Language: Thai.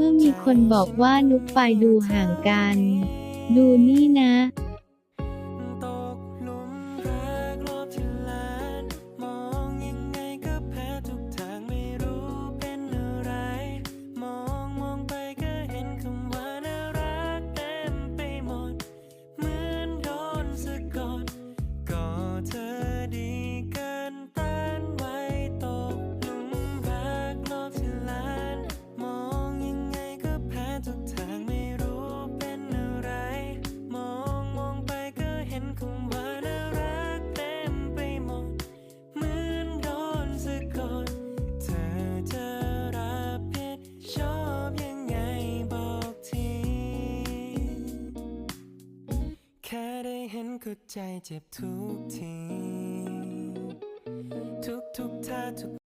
เมื่อมีคนบอกว่านุกไปดูห่างกัน ดูนี่นะ ก็ใจเจ็บทุกที ทุกทุกท่าทุก